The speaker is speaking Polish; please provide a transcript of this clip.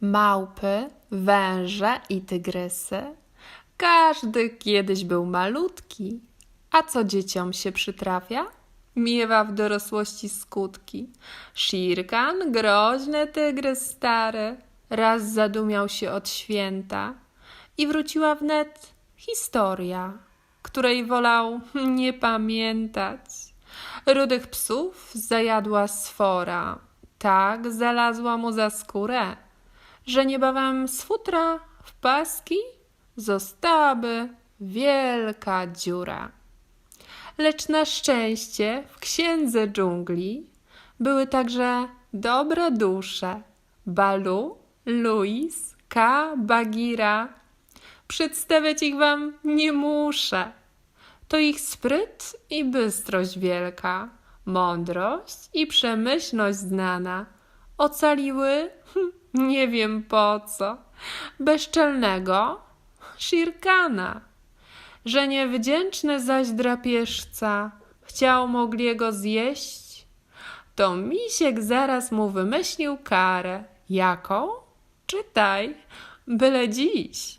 Małpy, węże i tygrysy. Każdy kiedyś był malutki. A co dzieciom się przytrafia? Miewa w dorosłości skutki. Shirkan, groźny tygrys stary, raz zadumiał się od święta i wróciła wnet historia, której wolał nie pamiętać. Rudych psów zajadła sfora, tak zalazła mu za skórę, że niebawem z futra w paski zostałaby wielka dziura. Lecz na szczęście w księdze dżungli były także dobre dusze. Balu, Luis, Ka, Bagira. Przedstawiać ich wam nie muszę. To ich spryt i bystrość wielka, mądrość i przemyślność znana ocaliły, hm, nie wiem po co, bezczelnego Shirkana że niewdzięczny zaś drapieżca chciał Mogliego zjeść, to misiek zaraz mu wymyślił karę. Jaką? Czytaj, byle dziś.